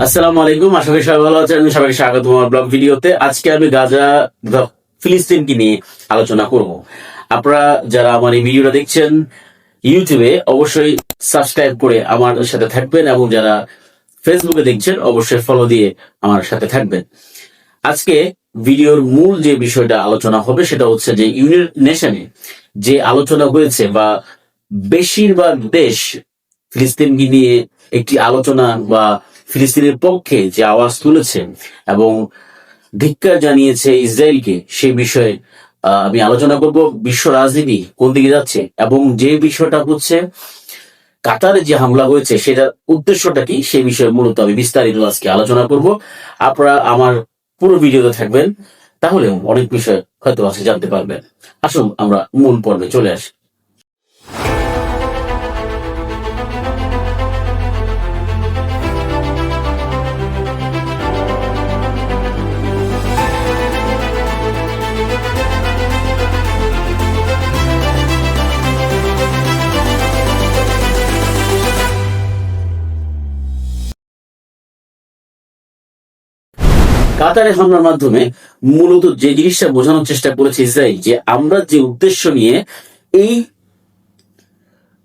আসসালামু আলাইকুম, আশা করি সবাই ভালো আছেন। সবাইকে স্বাগত আমার ব্লগ ভিডিওতে। আজকে আমি গাজা ফিলিস্তিনকে নিয়ে আলোচনা করব। আপনারা যারা আমার এই ভিডিওটা দেখছেন, ইউটিউবে অবশ্যই সাবস্ক্রাইব করে আমার সাথে থাকবেন এবং যারা ফেসবুকে দেখছেন, অবশ্যই ফলো দিয়ে আমার সাথে থাকবেন। আজকে ভিডিওর মূল যে বিষয়টা আলোচনা হবে, সেটা হচ্ছে যে ইউনাইটেড নেশনে যে আলোচনা হয়েছে, বা বেশিরভাগ দেশ ফিলিস্তিনকে নিয়ে একটি আলোচনা বা ফিলিস্তিনের পক্ষে যে আওয়াজ তুলেছে এবং ধিক্কার জানিয়েছে ইসরায়েলকে সেই বিষয়ে আমি আলোচনা করব বিশ্ব রাজনীতি কোন দিকে যাচ্ছে এবং যে বিষয়টা হচ্ছে কাতারে যে হামলা হয়েছে, সেটার উদ্দেশ্যটা কি? সেই বিষয়ে মূলত আমি বিস্তারিত আজকে আলোচনা করব। আপনারা আমার পুরো ভিডিওতে থাকবেন তাহলে অনেক বিষয় হয়তো আজকে জানতে পারবেন। আসুন, আমরা মূল পর্বে চলে আসি। কাতারে হামলার মাধ্যমে মূলত যে জিনিসটা বোঝানোর চেষ্টা করেছে ইসরায়েল, যে আমরা যে উদ্দেশ্য নিয়ে এই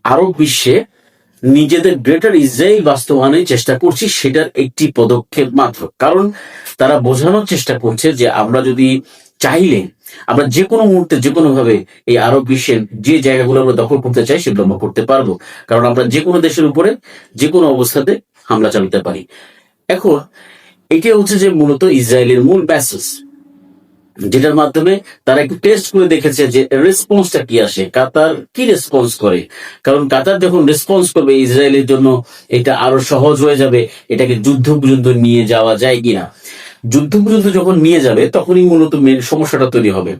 আরব বিশ্বে নিজেদের গ্রেটার ইসরায়েল বাস্তবায়নের চেষ্টা করছি, সেটার একটি পদক্ষেপ মাত্র। কারণ তারা বোঝানোর চেষ্টা করছে যে আমরা যদি চাইলে, আমরা যে কোনো মুহূর্তে, যে কোনো ভাবে এই আরব বিশ্বের যে জায়গাগুলো আমরা দখল করতে চাই, সেগুলো আমরা করতে পারব। কারণ আমরা যে কোনো দেশের উপরে, যে কোনো অবস্থাতে হামলা চালাতে পারি। এখন এটা হচ্ছে যে মূলত ইসরায়েলের মূল মেসেজ যেটার মাধ্যমে তারা একটু টেস্ট করে দেখেছে যে রেসপন্সটা কি আসে, কাতার কি রেসপন্স করে? কারণ কাতার যখন রেসপন্স করবে ইসরায়েলের জন্য, এটা আরও সহজ হয়ে যাবে, এটাকে যুদ্ধ পর্যন্ত নিয়ে যাওয়া যায় কিনা। যুদ্ধ পর্যন্ত যখন নিয়ে যাবে, তখনই মূলত মেন সমস্যাটা তৈরি হবে।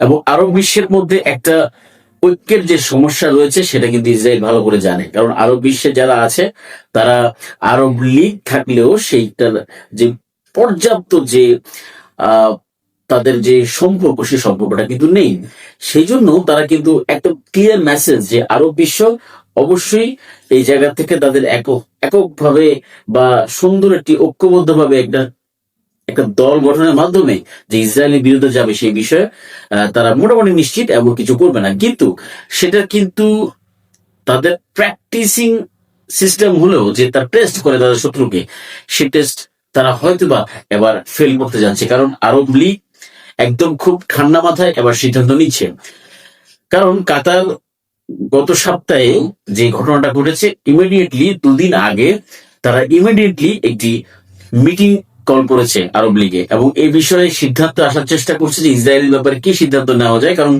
এবং আরব বিশ্বের মধ্যে একটা ঐক্যের যে সমস্যা রয়েছে, সেটা কিন্তু ইসরায়েল ভালো করে জানে। কারণ আরব বিশ্বে যারা আছে, তারা আরব লীগ থাকলেও সেইটার যে পর্যাপ্ত যে তাদের যে সম্পর্ক, সে সম্পর্কটা কিন্তু নেই। সেই জন্য তারা কিন্তু একটা ক্লিয়ার মেসেজ যে আরব বিশ্ব অবশ্যই এই জায়গা থেকে তাদের একক, এককভাবে বা সুন্দর একটি ঐক্যবদ্ধভাবে একটা একটা দল গঠনের মাধ্যমে যে ইসরায়েলের বিরুদ্ধে যাবে সেই বিষয়ে তারা মোটামুটি নিশ্চিত এমন কিছু করবে না। কিন্তু সেটা কিন্তু তাদের প্র্যাকটিসিং সিস্টেম হলেও যে তার টেস্ট করে তাদের শত্রুকে, সে টেস্ট তারা হয়তোবা এবার ফেল করতে যাচ্ছে। কারণ আরব লীগ একদম খুব ঠান্ডা মাথায় এবার সিদ্ধান্ত নিচ্ছে। কারণ কাতার গত সপ্তাহে যে ঘটনাটা ঘটেছে ইমিডিয়েটলি দুদিন আগে তারা ইমিডিয়েটলি একটি মিটিং কল করেছে আরব লীগে। এবং এই বিষয়ে সিদ্ধান্ত আসার চেষ্টা করছে যে ইসরায়েলের ব্যাপারে কি সিদ্ধান্ত নেওয়া যায়, কারণ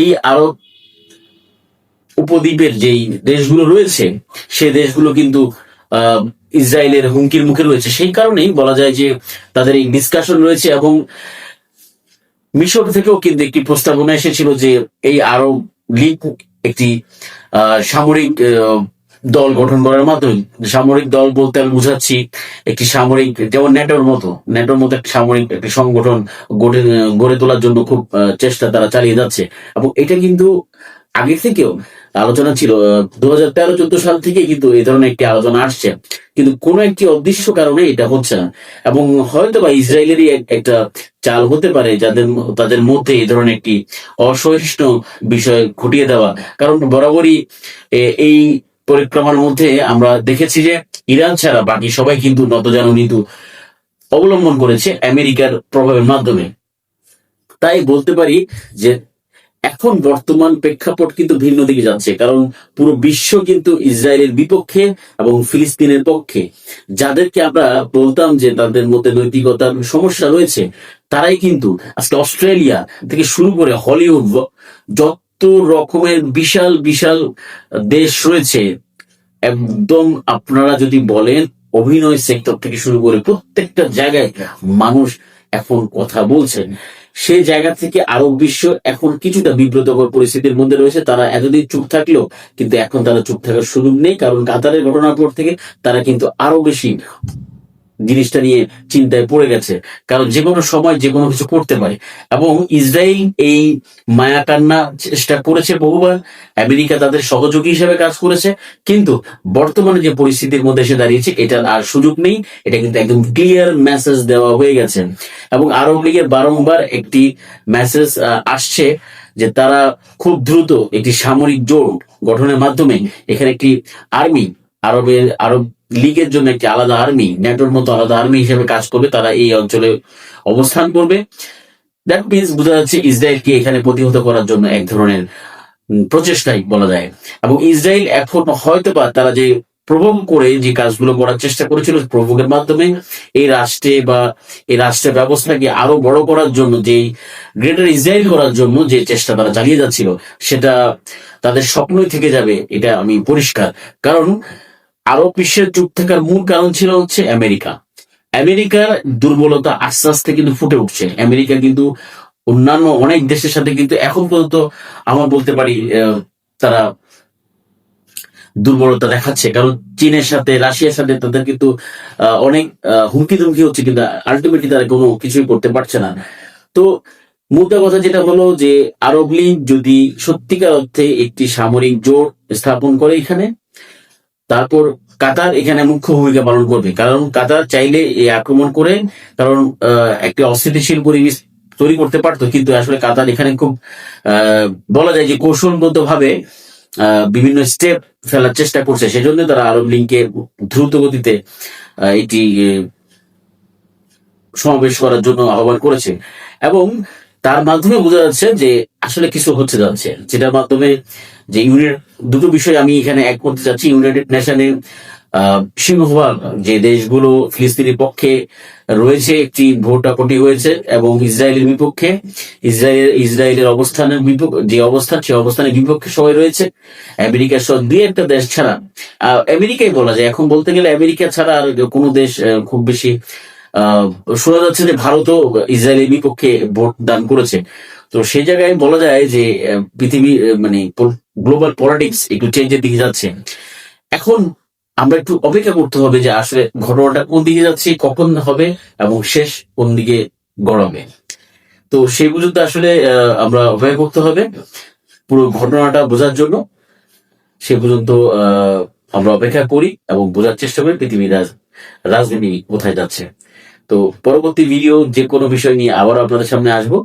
এই আরব উপদ্বীপের যেই দেশগুলো রয়েছে সেই দেশগুলো কিন্তু ইসরায়েলের হুমকির মুখে রয়েছে। সেই কারণেই বলা যায় যে তাদের এই ডিসকাশন রয়েছে এবং মিশর থেকেও কিন্তু একটি প্রস্তাবনা এসেছিল যে এই আরব লীগ একটি সামরিক দল গঠন করার মাধ্যমে সামরিক দল বলতে আমি বুঝাচ্ছি, একটি সামরিক, যেমন নেটোর মতো নেটোর মতো একটি সামরিক, একটি সংগঠন গড়ে গড়ে তোলার জন্য খুব চেষ্টা তারা চালিয়ে যাচ্ছে। এবং এটা কিন্তু আগে থেকেও আলোচনা ছিল দু হাজার তেরো, চোদ্দ সাল থেকে কিন্তু এই ধরনের একটি আলোচনা আসছে। কিন্তু কোনো একটি অদৃশ্য কারণে এটা হচ্ছে না। এবং হয়তো বা ইসরায়েলেরই একটা চাল হতে পারে, যাদের তাদের মধ্যে এই ধরনের একটি অসহিষ্ণু বিষয় ঘটিয়ে দেওয়া। কারণ বরাবরই এই পরিক্রমার মধ্যে আমরা দেখেছি যে ইরান ছাড়া বাকি সবাই কিন্তু নতজানু নীতি অবলম্বন করেছে আমেরিকার প্রভাবের মাধ্যমে। তাই বলতে পারি যে এখন বর্তমান প্রেক্ষাপট কিন্তু ভিন্ন দিকে যাচ্ছে, কারণ পুরো বিশ্ব কিন্তু ইসরায়েলের বিপক্ষে এবং ফিলিস্তিনের পক্ষে। যাদেরকে আমরা বলতাম যে তাদের মধ্যে নৈতিকতার সমস্যা রয়েছে, তারাই কিন্তু আজকে অস্ট্রেলিয়া থেকে শুরু করে হলিউড ব- যত রকমের বিশাল বিশাল দেশ রয়েছে। একদম আপনারা যদি বলেন অভিনয় সেক্টর থেকে শুরু করে প্রত্যেকটা জায়গায় মানুষ এখন কথা বলছেন সেই জায়গা থেকে আরব বিশ্ব এখন কিছুটা বিব্রতকর পরিস্থিতির মধ্যে রয়েছে। তারা এতদিন চুপ থাকলেও কিন্তু এখন তারা চুপ থাকার সুযোগ নেই, কারণ কাতারের ঘটনার পর থেকে তারা কিন্তু আরও বেশি জিনিসটা নিয়ে চিন্তায় পড়ে গেছে। কারণ যে কোনো সময় যে কোনো কিছু করতে পারে। এবং ইসরায়েল এই মায়াকান্না চেষ্টা করেছে বহুবার। আমেরিকা তাদের সহযোগী হিসেবে কাজ করেছে। কিন্তু বর্তমানে যে পরিস্থিতির মধ্যে এসে দাঁড়িয়েছে, এটার আর সুযোগ নেই। এটা কিন্তু একদম ক্লিয়ার মেসেজ দেওয়া হয়ে গেছে। এবং আরব লীগের বারংবার একটি মেসেজ আসছে যে তারা খুব দ্রুত একটি সামরিক জোট গঠনের মাধ্যমে এখানে একটি আর্মি আরবের, আরব লীগের জন্য একটি আলাদা আর্মি ন্যাটোর মতো আলাদা আর্মি হিসেবে কাজ করবে, তারা এই অঞ্চলে অবস্থান করবে। দ্যাট মিনস বোঝা যাচ্ছে ইসরায়েলকে এখানে প্রতিহত করার জন্য এক ধরনের প্রচেষ্টাই বলা যায়। এবং ইসরায়েল এখন হয়তো বা তারা যে প্রভোগ করে যে কাজগুলো করার চেষ্টা করেছিল প্রভোগের মাধ্যমে, এই রাষ্ট্রে বা এই রাষ্ট্রের ব্যবস্থাকে আরও বড় করার জন্য, যে গ্রেটার ইসরায়েল করার জন্য যে চেষ্টা তারা চালিয়ে যাচ্ছিল, সেটা তাদের স্বপ্নই থেকে যাবে, এটা আমি পরিষ্কার। কারণ আরব বিশ্বের চুপ থাকার মূল কারণ ছিল হচ্ছে আমেরিকা। আমেরিকার দুর্বলতা আস্তে আস্তে কিন্তু ফুটে উঠছে। আমেরিকা কিন্তু অন্যান্য অনেক দেশের সাথে কিন্তু এখন পর্যন্ত আমার বলতে পারি তারা দুর্বলতা দেখাচ্ছে। কারণ চীনের সাথে, রাশিয়ার সাথে তাদের কিন্তু অনেক হুমকি ধুমকি হচ্ছে, কিন্তু আলটিমেটলি তারা কোনো কিছুই করতে পারছে না। তো মুদ্রা কথা যেটা হলো যে, আরব লীগ যদি সত্যিকার অর্থে একটি সামরিক জোট স্থাপন করে এখানে তারপর কাতার এখানে মুখ্য ভূমিকা পালন করবে। কারণ কাতার চাইলে এই আক্রমণ করে, কারণ একটি অস্থিতিশীল পরিবেশ তৈরি করতে পারতো। কিন্তু আসলে কাতার এখানে খুব বলা যায় যে কৌশলগত ভাবে বিভিন্ন স্টেপ ফেলার চেষ্টা করছে। সেজন্য তারা আরব লিঙ্কে দ্রুত গতিতে এটি সমাবেশ করার জন্য আহ্বান করেছে। এবং তার মাধ্যমে বোঝা যাচ্ছে যে আসলে কিছু হচ্ছে যাচ্ছে যেটার মাধ্যমে যে ইউনাইটেড দুটো বিষয় আমি এখানে এক করতে চাচ্ছি। ইউনাইটেড নেশনে সিংহভাগ যে দেশগুলো ফিলিস্তিনের পক্ষে রয়েছে একটি ভোটাপটি হয়েছে এবং ইসরায়েলের বিপক্ষে ইসরায়েল ইসরায়েলের অবস্থানের যে অবস্থান সেই অবস্থানের বিপক্ষে সবাই রয়েছে। আমেরিকা সহ দুই একটা দেশ ছাড়া আমেরিকাই বলা যায়। এখন বলতে গেলে আমেরিকা ছাড়া আর কোনো দেশ খুব বেশি আহ, শোনা যাচ্ছে যে ভারতও ইসরায়েলের বিপক্ষে ভোট দান করেছে। তো সেই জায়গায় বলা যায় যে পৃথিবী মানে গ্লোবাল পলিটিক্স একটু চেঞ্জের দিকে যাচ্ছে। এখন আমরা একটু অপেক্ষা করতে হবে যে আসলে ঘটনাটা কোন দিকে যাচ্ছে, কখন হবে এবং শেষ কোন দিকে গড়াবে। তো সেই পর্যন্ত আসলে আমরা অপেক্ষা করতে হবে। পুরো ঘটনাটা বোঝার জন্য সে পর্যন্ত আমরা অপেক্ষা করি এবং বোঝার চেষ্টা করি পৃথিবীর রাজ- রাজনীতি কোথায় যাচ্ছে। তো পরবর্তী ভিডিও যে কোনো বিষয় নিয়ে আবার আপনাদের সামনে আসব।